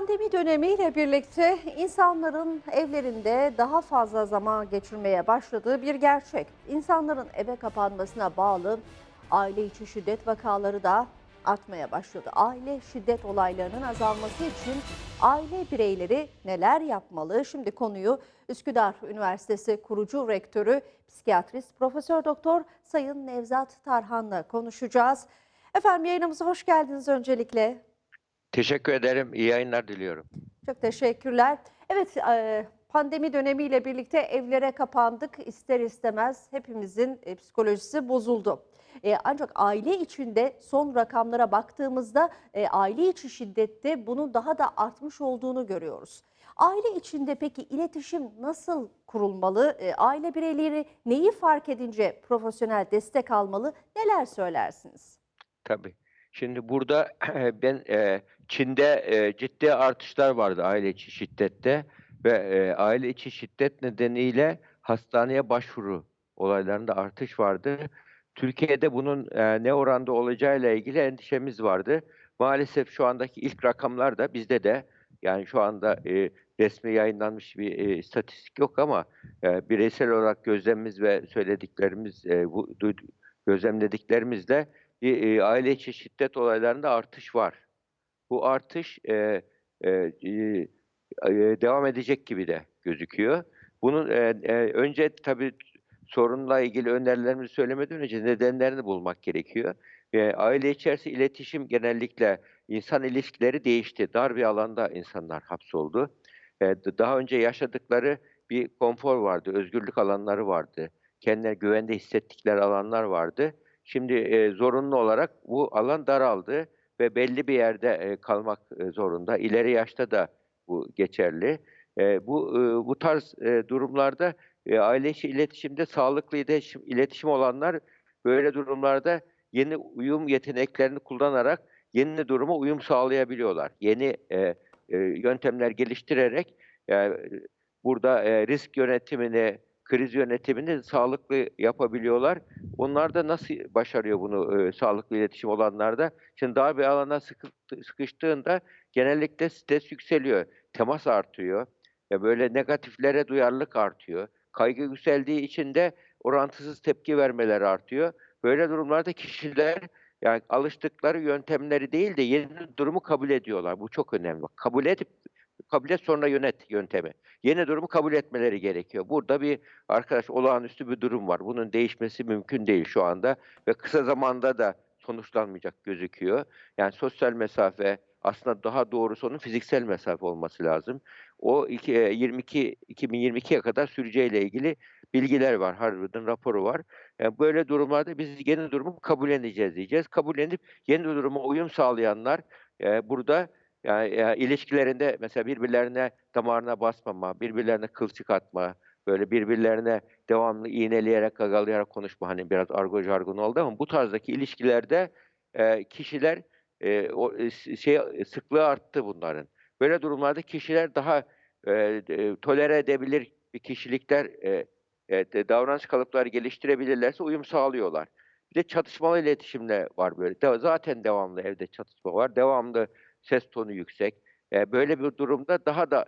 Pandemi dönemiyle birlikte insanların evlerinde daha fazla zaman geçirmeye başladığı bir gerçek. İnsanların eve kapanmasına bağlı aile içi şiddet vakaları da artmaya başladı. Aile şiddet olaylarının azalması için aile bireyleri neler yapmalı? Şimdi konuyu Üsküdar Üniversitesi kurucu rektörü, psikiyatrist Profesör Doktor Sayın Nevzat Tarhan'la konuşacağız. Efendim yayınımıza hoş geldiniz öncelikle. Teşekkür ederim. İyi yayınlar diliyorum. Çok teşekkürler. Evet, e, pandemi dönemiyle birlikte evlere kapandık. İster istemez hepimizin e, psikolojisi bozuldu. E, Ancak aile içinde son rakamlara baktığımızda aile içi şiddette bunun daha da artmış olduğunu görüyoruz. Aile içinde peki iletişim nasıl kurulmalı? Aile bireyleri neyi fark edince profesyonel destek almalı? Neler söylersiniz? Tabii. Şimdi burada ben e, Çin'de e, ciddi artışlar vardı aile içi şiddette ve e, aile içi şiddet nedeniyle hastaneye başvuru olaylarında artış vardı. Türkiye'de bunun ne oranda olacağıyla ilgili endişemiz vardı. Maalesef şu andaki ilk rakamlar da bizde de yani şu anda resmi yayınlanmış bir e, istatistik yok ama bireysel olarak gözlemimiz ve söylediklerimiz, bu, gözlemlediklerimizle aile içi şiddet olaylarında artış var. Bu artış e, e, e, devam edecek gibi de gözüküyor. Bunun e, e, önce tabii sorunla ilgili önerilerimizi söylemeden önce nedenlerini bulmak gerekiyor. E, aile içerisi iletişim genellikle insan ilişkileri değişti. Dar bir alanda insanlar hapsoldu. E, daha önce yaşadıkları bir konfor vardı, özgürlük alanları vardı. Kendileri güvende hissettikleri alanlar vardı. Şimdi e, zorunlu olarak bu alan daraldı ve belli bir yerde e, kalmak e, zorunda. İleri yaşta da bu geçerli. E, bu e, bu tarz e, durumlarda e, aile içi iletişimde sağlıklı iletişim, iletişim olanlar böyle durumlarda yeni uyum yeteneklerini kullanarak yeni duruma uyum sağlayabiliyorlar. Yeni e, e, yöntemler geliştirerek yani, burada e, risk yönetimini, kriz yönetimini sağlıklı yapabiliyorlar. Onlar da nasıl başarıyor bunu e, sağlıklı iletişim olanlarda? Şimdi dar bir alana sıkı- sıkıştığında genellikle stres yükseliyor, temas artıyor. Ya böyle negatiflere duyarlılık artıyor. Kaygı yükseldiği için de orantısız tepki vermeler artıyor. Böyle durumlarda kişiler yani alıştıkları yöntemleri değil de yeni durumu kabul ediyorlar. Bu çok önemli. Kabul edip kabul et sonra yönet yöntemi. Yeni durumu kabul etmeleri gerekiyor. Burada bir arkadaş olağanüstü bir durum var. Bunun değişmesi mümkün değil şu anda ve kısa zamanda da sonuçlanmayacak gözüküyor. Yani sosyal mesafe aslında daha doğrusu onun fiziksel mesafe olması lazım. O iki, e, 22 2022'ye kadar süreceğiyle ilgili bilgiler var. Harvard'ın raporu var. Yani böyle durumlarda biz yeni durumu kabulleneceğiz diyeceğiz. Kabullenip yeni duruma uyum sağlayanlar e, burada yani, ya, ilişkilerinde mesela birbirlerine damarına basmama, birbirlerine kılçık atma, böyle birbirlerine devamlı iğneleyerek, gagalayarak konuşma hani biraz argo jargon oldu ama bu tarzdaki ilişkilerde e, kişiler e, o e, şey e, sıklığı arttı bunların. Böyle durumlarda kişiler daha e, e, tolere edebilir bir kişilikler e, e, davranış kalıpları geliştirebilirlerse uyum sağlıyorlar. Bir de çatışmalı iletişimle var böyle. De- zaten devamlı evde çatışma var. Devamlı ses tonu yüksek. E, böyle bir durumda daha da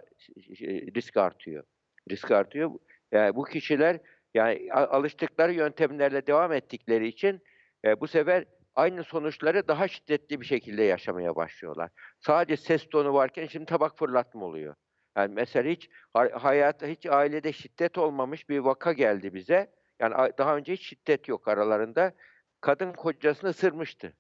risk artıyor. Risk artıyor. Yani bu kişiler yani alıştıkları yöntemlerle devam ettikleri için e, bu sefer aynı sonuçları daha şiddetli bir şekilde yaşamaya başlıyorlar. Sadece ses tonu varken şimdi tabak fırlatma oluyor. Yani mesela hiç ha- hayatta hiç ailede şiddet olmamış bir vaka geldi bize. Yani daha önce hiç şiddet yok aralarında. Kadın kocasını ısırmıştı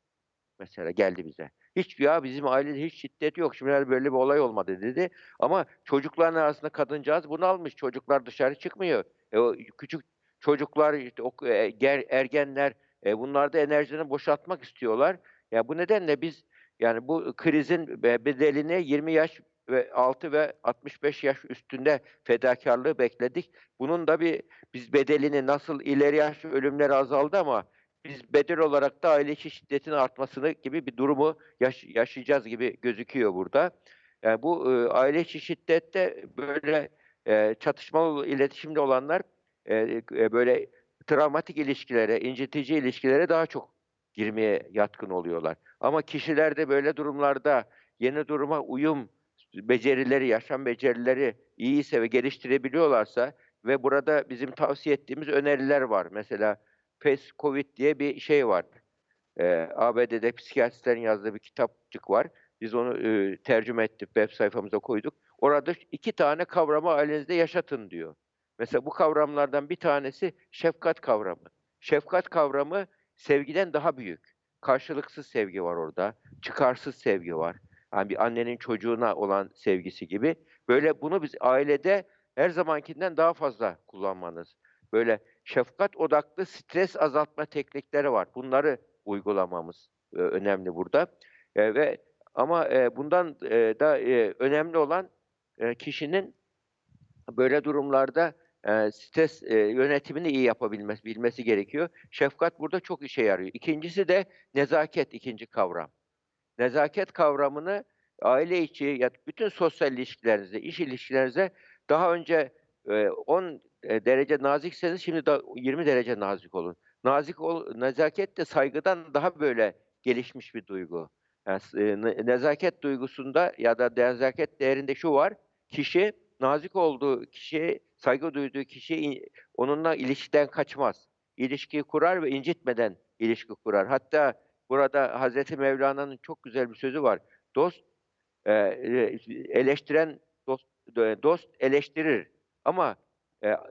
mesela geldi bize. Hiç ya bizim ailede hiç şiddet yok. Şimdi böyle bir olay olmadı dedi. Ama çocukların arasında kadıncağız bunu almış. Çocuklar dışarı çıkmıyor. E, o küçük çocuklar işte o e, ergenler e, bunlar da enerjilerini boşaltmak istiyorlar. Ya bu nedenle biz yani bu krizin be- bedelini 20 yaş ve altı ve 65 yaş üstünde fedakarlığı bekledik. Bunun da bir biz bedelini nasıl ileri yaş ölümler azaldı ama biz bedel olarak da aile içi şiddetin artmasını gibi bir durumu yaş- yaşayacağız gibi gözüküyor burada. Yani bu e, aile içi şiddette böyle e, çatışmalı iletişimde olanlar e, e, böyle travmatik ilişkilere, incitici ilişkilere daha çok girmeye yatkın oluyorlar. Ama kişilerde böyle durumlarda yeni duruma uyum becerileri, yaşam becerileri iyiyse ve geliştirebiliyorlarsa ve burada bizim tavsiye ettiğimiz öneriler var. Mesela PES COVID diye bir şey var. Eee, ABD'de psikiyatristlerin yazdığı bir kitapçık var. Biz onu, eee, tercüme ettik, web sayfamıza koyduk. Orada 2 tane kavramı ailenizde yaşatın diyor. Mesela bu kavramlardan bir tanesi şefkat kavramı. Şefkat kavramı sevgiden daha büyük. Karşılıksız sevgi var orada, çıkarsız sevgi var. Yani bir annenin çocuğuna olan sevgisi gibi. Böyle bunu biz ailede her zamankinden daha fazla kullanmanız. Böyle şefkat odaklı stres azaltma teknikleri var. Bunları uygulamamız, eee, önemli burada. Eee, ve ama, eee, bundan, eee, da, eee, önemli olan, eee, kişinin böyle durumlarda, eee, stres, eee, yönetimini iyi yapabilmesi bilmesi gerekiyor. Şefkat burada çok işe yarıyor. 2'ncisi de nezaket, 2'nci kavram. Nezaket kavramını aile içi ya bütün sosyal ilişkilerinizde, iş ilişkilerinizde daha önce, eee, 10, derece nazikseniz şimdi da 20 derece nazik olun. Nazik ol nezaket de saygıdan daha böyle gelişmiş bir duygu. Yani nezaket duygusunda ya da nezaket değerinde şu var: Kişi nazik olduğu kişiye, saygı duyduğu kişi onunla ilişkiden kaçmaz. İlişkiyi kurar ve incitmeden ilişki kurar. Hatta burada Hazreti Mevlana'nın çok güzel bir sözü var. Dost, eleştiren dost dost eleştirir ama,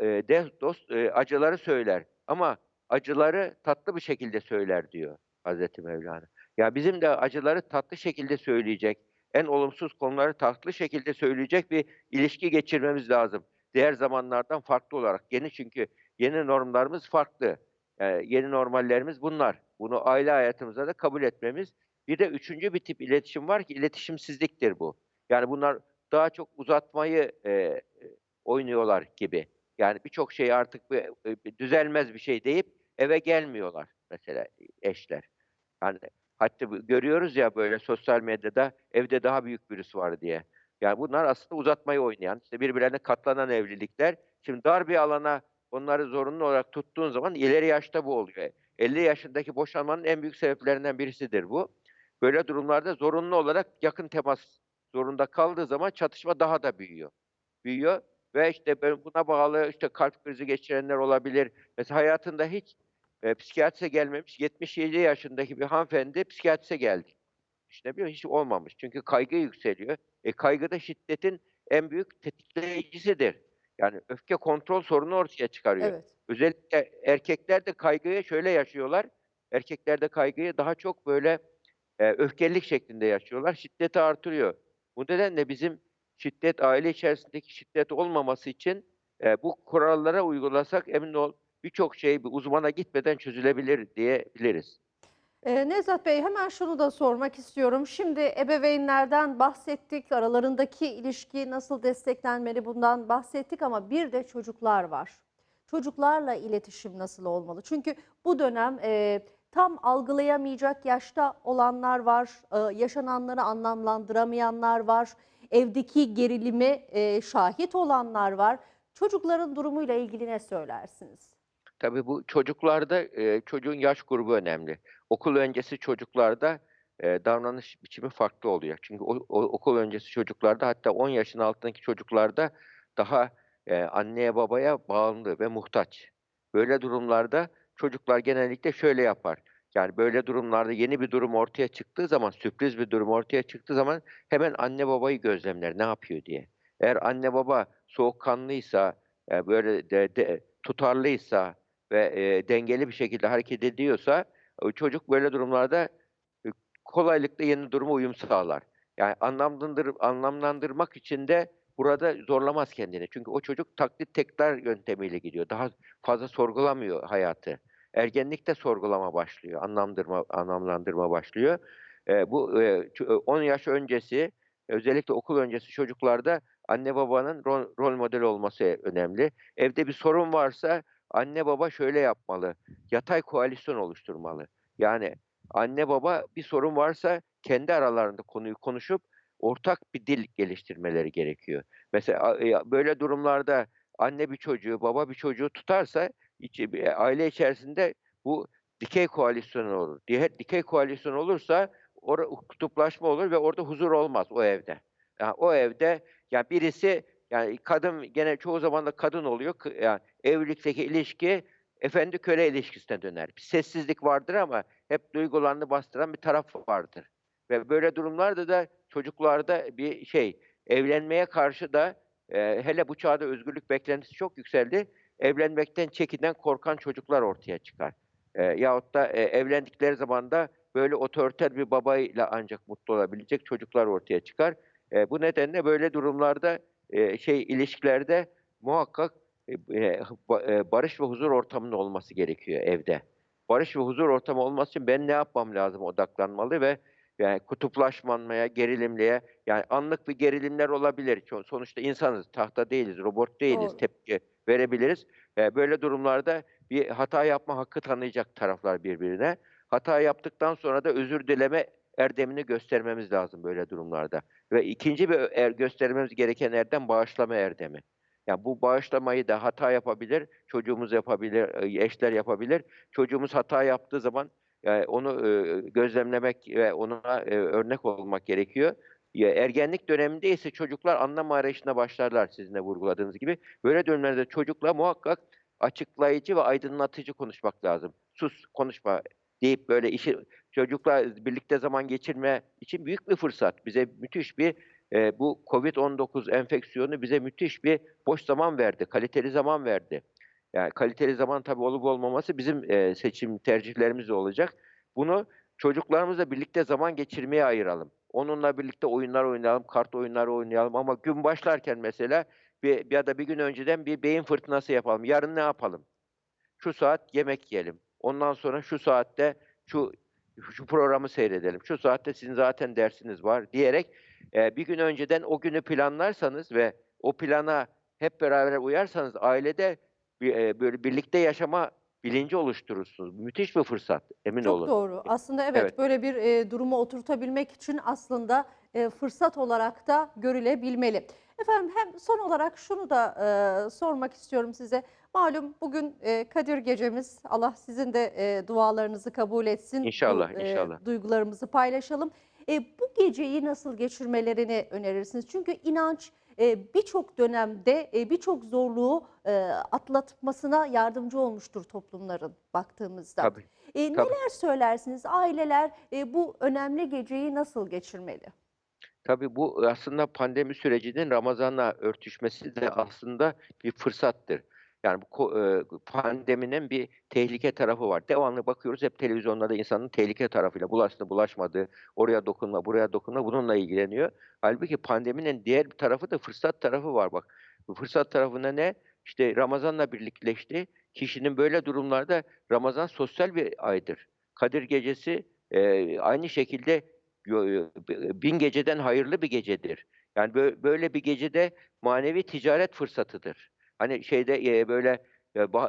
eee, de dost, eee, acıları söyler ama acıları tatlı bir şekilde söyler diyor Hazreti Mevlana. Ya, bizim de acıları tatlı şekilde söyleyecek, en olumsuz konuları tatlı şekilde söyleyecek bir ilişki geçirmemiz lazım. Diğer zamanlardan farklı olarak. Yeni çünkü yeni normlarımız farklı. Eee, yeni normallerimiz bunlar. Bunu aile hayatımızda da kabul etmemiz. Bir de 3'üncü bir tip iletişim var ki iletişimsizliktir bu. Yani bunlar daha çok uzatmayı, eee, oynuyorlar gibi. Yani birçok şey artık bir, eee, düzelmez bir şey deyip eve gelmiyorlar mesela eşler. Yani hatta görüyoruz ya böyle sosyal medyada evde daha büyük virüs var diye. Yani bunlar aslında uzatmayı oynayan, işte birbirlerine katlanan evlilikler. Şimdi dar bir alana onları zorunlu olarak tuttuğun zaman ileri yaşta bu oluyor. 50 yaşındaki boşanmanın en büyük sebeplerinden birisidir bu. Böyle durumlarda zorunlu olarak yakın temas zorunda kaldığı zaman çatışma daha da büyüyor. Büyüyor ve işte buna bağlı işte kalp krizi geçirenler olabilir. Mesela hayatında hiç, eee, psikiyatrise gelmemiş 77 yaşındaki bir hanımefendi psikiyatrise geldi. Düşünebiliyor musun? Hiç olmamış. Çünkü kaygı yükseliyor. E, kaygı da şiddetin en büyük tetikleyicisidir. Yani öfke kontrol sorunu ortaya çıkarıyor. Evet. Özellikle erkekler de kaygıyı şöyle yaşıyorlar. Erkekler de kaygıyı daha çok böyle, eee, öfkelilik şeklinde yaşıyorlar. Şiddeti artırıyor. Bu nedenle bizim şiddet, aile içerisindeki şiddet olmaması için, eee, bu kurallara uygulasak emin ol birçok şey bir uzmana gitmeden çözülebilir diyebiliriz. Eee, Nevzat Bey, hemen şunu da sormak istiyorum. Şimdi ebeveynlerden bahsettik, aralarındaki ilişki nasıl desteklenmeli bundan bahsettik ama bir de çocuklar var. Çocuklarla iletişim nasıl olmalı? Çünkü bu dönem, eee, tam algılayamayacak yaşta olanlar var, eee, yaşananları anlamlandıramayanlar var, evdeki gerilime, eee, şahit olanlar var. Çocukların durumuyla ilgili ne söylersiniz? Tabii bu çocuklarda, eee, çocuğun yaş grubu önemli. Okul öncesi çocuklarda, eee, davranış biçimi farklı oluyor. Çünkü o o okul öncesi çocuklarda hatta 10 yaşın altındaki çocuklarda daha, eee, anneye babaya bağımlı ve muhtaç. Böyle durumlarda çocuklar genellikle şöyle yapar. Yani böyle durumlarda yeni bir durum ortaya çıktığı zaman, sürpriz bir durum ortaya çıktığı zaman hemen anne babayı gözlemler, ne yapıyor diye. Eğer anne baba soğukkanlıysa, eee, böyle de de tutarlıysa ve, eee, dengeli bir şekilde hareket ediyorsa, çocuk böyle durumlarda, ı kolaylıkla yeni duruma uyum sağlar. Yani anlamlandır anlamlandırmak için de burada zorlamaz kendini. Çünkü o çocuk taklit tekrar yöntemiyle gidiyor. Daha fazla sorgulamıyor hayatı. Ergenlikte sorgulama başlıyor, anlamdırma anlamlandırma başlıyor. Eee, bu, ço 10 yaş öncesi, özellikle okul öncesi çocuklarda anne babanın rol rol model olması önemli. Evde bir sorun varsa anne baba şöyle yapmalı, yatay koalisyon oluşturmalı. Yani anne baba bir sorun varsa kendi aralarında konuyu konuşup ortak bir dil geliştirmeleri gerekiyor. Mesela böyle durumlarda anne bir çocuğu, baba bir çocuğu tutarsa bir aile içerisinde bu dikey koalisyon olur. Dikey koalisyon olursa ora kutuplaşma olur ve orada huzur olmaz o evde. Ya, o evde, ya, birisi, yani, kadın gene çoğu zaman da kadın oluyor. Kı ya, evlilikteki ilişki efendi köle ilişkisine döner. Bir sessizlik vardır ama hep duygularını bastıran bir taraf vardır ve böyle durumlarda da çocuklarda bir şey, evlenmeye karşı da, eee, hele bu çağda özgürlük beklentisi çok yükseldi. Evlenmekten çekinen, korkan çocuklar ortaya çıkar. Eee, yahut da, eee, evlendikleri zaman da böyle otoriter bir babayla ancak mutlu olabilecek çocuklar ortaya çıkar. Eee, bu nedenle böyle durumlarda, eee, şey, ilişkilerde muhakkak, eee, barış ve huzur ortamının olması gerekiyor evde. Barış ve huzur ortamı olması için ben ne yapmam lazım odaklanmalı ve, yani, kutuplaşmamaya, gerilimliğe, yani, anlık bir gerilimler olabilir. Sonuçta insanız, tahta değiliz, robot değiliz, Doğru. tepki verebiliriz. Eee, böyle durumlarda bir hata yapma hakkı tanıyacak taraflar birbirine. Hata yaptıktan sonra da özür dileme erdemini göstermemiz lazım böyle durumlarda ve 2'nci bir er göstermemiz gereken erdem bağışlama erdemi. Ya, bu bağışlamayı da hata yapabilir, çocuğumuz yapabilir, eşler yapabilir. Çocuğumuz hata yaptığı zaman, eee, onu, eee, gözlemlemek ve ona, eee, örnek olmak gerekiyor. Ya, ergenlik döneminde ise çocuklar anlam arayışına başlarlar sizin de vurguladığınız gibi. Böyle dönemlerde çocukla muhakkak açıklayıcı ve aydınlatıcı konuşmak lazım. "Sus, konuşma." deyip böyle işi çocukla birlikte zaman geçirme için büyük bir fırsat. Bize müthiş bir, eee, bu COVID-19 enfeksiyonu bize müthiş bir boş zaman verdi, kaliteli zaman verdi. Yani, kaliteli zaman tabii olup olmaması bizim, eee, seçim tercihlerimizle olacak. Bunu çocuklarımızla birlikte zaman geçirmeye ayıralım. Onunla birlikte oyunlar oynayalım, kart oyunları oynayalım ama gün başlarken mesela bir ya da bir gün önceden bir beyin fırtınası yapalım. Yarın ne yapalım? Şu saat yemek yiyelim. Ondan sonra şu saatte şu şu programı seyredelim. Şu saatte sizin zaten dersiniz var diyerek, eee, bir gün önceden o günü planlarsanız ve o plana hep beraber uyarsanız ailede eee, böyle birlikte yaşama bilinci oluşturursunuz. Müthiş bir fırsat, emin Çok olun. doğru. Aslında evet, Evet. böyle bir, eee, durumu oturtabilmek için aslında, eee, fırsat olarak da görülebilmeli. Efendim, hem son olarak şunu da, eee, sormak istiyorum size. Malum bugün, eee, Kadir Gecemiz. Allah sizin de, eee, dualarınızı kabul etsin. İnşallah, eee, inşallah. duygularımızı paylaşalım. Eee, bu geceyi nasıl geçirmelerini önerirsiniz? Çünkü inanç, birçok dönemde, eee, birçok zorluğu, eee, atlatmasına yardımcı olmuştur toplumların baktığımızda. Tabii, tabii. neler söylersiniz? Aileler, eee, bu önemli geceyi nasıl geçirmeli? Tabii bu aslında pandemi sürecinin Ramazan'la örtüşmesi de aslında bir fırsattır. Yani bu eee, pandeminin bir tehlike tarafı var. Devamlı bakıyoruz hep televizyonlarda insanın tehlike tarafıyla bulaştı, bulaşmadı, oraya dokunma, buraya dokunma bununla ilgileniyor. Hâlbuki pandeminin diğer bir tarafı da fırsat tarafı var bak. Bu fırsat tarafında ne? İşte Ramazan'la birlikleşti. Kişinin böyle durumlarda Ramazan sosyal bir aydır. Kadir Gecesi, eee, aynı şekilde yo b bin geceden hayırlı bir gecedir. Yani bö böyle bir gecede manevi ticaret fırsatıdır. Hani şeyde, böyle,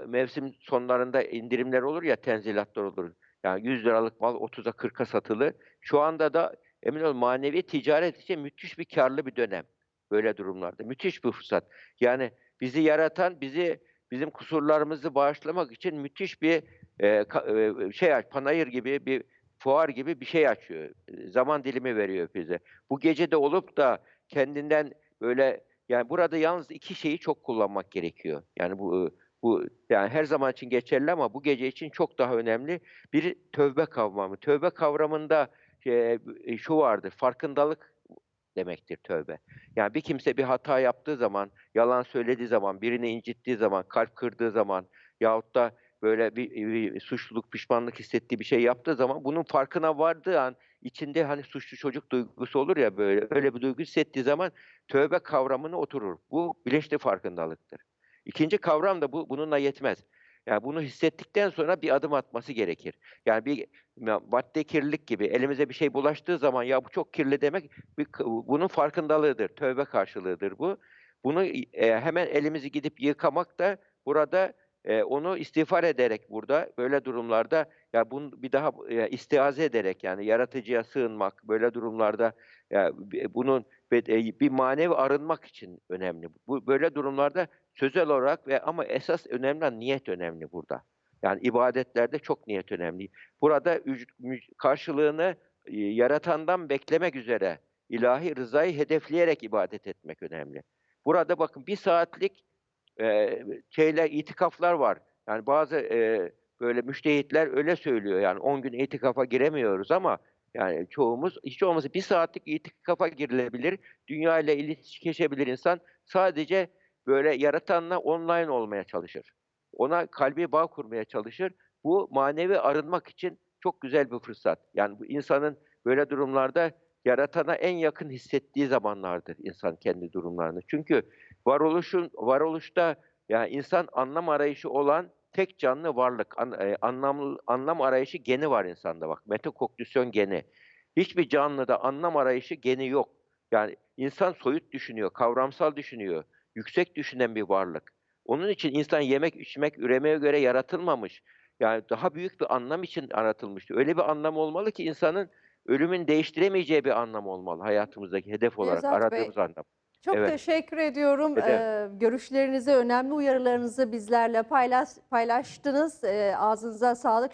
mevsim sonlarında indirimler olur ya, tenzilatlar olur. Yani ₺100'lık mal 30'a 40'a satılır. Şu anda da emin olun manevi ticaret için müthiş bir kârlı bir dönem böyle durumlarda. Müthiş bir fırsat. Yani bizi yaratan, bizi bizim kusurlarımızı bağışlamak için müthiş bir, eee, ka eee, şey aç panayır gibi, bir fuar gibi bir şey açıyor. Zaman dilimi veriyor bize. Bu gecede olup da kendinden böyle yani burada yalnız 2 şeyi çok kullanmak gerekiyor. Yani bu, ııı, bu yani her zaman için geçerli ama bu gece için çok daha önemli. Biri tövbe kavramı. Tövbe kavramında, b şu vardır, farkındalık demektir tövbe. Yani bir kimse bir hata yaptığı zaman, yalan söylediği zaman, birini incittiği zaman, kalp kırdığı zaman yahut da böyle bir, iii, suçluluk, pişmanlık hissettiği bir şey yaptığı zaman bunun farkına vardığı an içinde, hani, suçlu çocuk duygusu olur ya böyle, öyle bir duygu hissettiği zaman tövbe kavramına oturur. Bu bilinçli farkındalıktır. 2'nci kavram da bu bununla yetmez. Yani bunu hissettikten sonra bir adım atması gerekir. Yani bir ma madde kirlilik gibi elimize bir şey bulaştığı zaman ya bu çok kirli demek bir bunun farkındalığıdır, tövbe karşılığıdır bu. Bunu, eee, hemen elimizi gidip yıkamak da burada, eee, onu istiğfar ederek burada böyle durumlarda ya bun bir daha, eee, istiaze ederek yani yaratıcıya sığınmak böyle durumlarda ya bunun de bir manevi arınmak için önemli. Bu böyle durumlarda sözel olarak ve ama esas önemli niyet önemli burada. Yani ibadetlerde çok niyet önemli. Burada karşılığını, iii, yaratandan beklemek üzere ilahi rızayı hedefleyerek ibadet etmek önemli. Burada bakın bir saatlik eee, şeyler, itikaflar var. Yani bazı eee, böyle müştehitler öyle söylüyor. Yani 10 gün itikafa giremiyoruz ama yani çoğumuz hiç olmazsa bir saatlik itikafa girilebilir. Dünya ile ilişki geçebilir insan. Sadece böyle yaratanla online olmaya çalışır. Ona kalbi bağ kurmaya çalışır. Bu manevi arınmak için çok güzel bir fırsat. Yani bu insanın böyle durumlarda yaratana en yakın hissettiği zamanlardır insan kendi durumlarını. Çünkü varoluşun varoluşta yani insan anlam arayışı olan tek canlı varlık. An, e, anlam anlam arayışı geni var insanda bak. Metokognisyon geni. Hiçbir canlıda anlam arayışı geni yok. Yani insan soyut düşünüyor, kavramsal düşünüyor, yüksek düşünen bir varlık. Onun için insan yemek, içmek, üremeye göre yaratılmamış. Yani daha büyük bir anlam için yaratılmıştı. Öyle bir anlam olmalı ki insanın ölümün değiştiremeyeceği bir anlam olmalı hayatımızdaki hedef olarak Nevzat Bey, aradığımız anlam. Çok Evet. teşekkür ediyorum. Ee, görüşlerinizi, önemli uyarılarınızı bizlerle paylaş, paylaştınız. Ee, ağzınıza sağlık.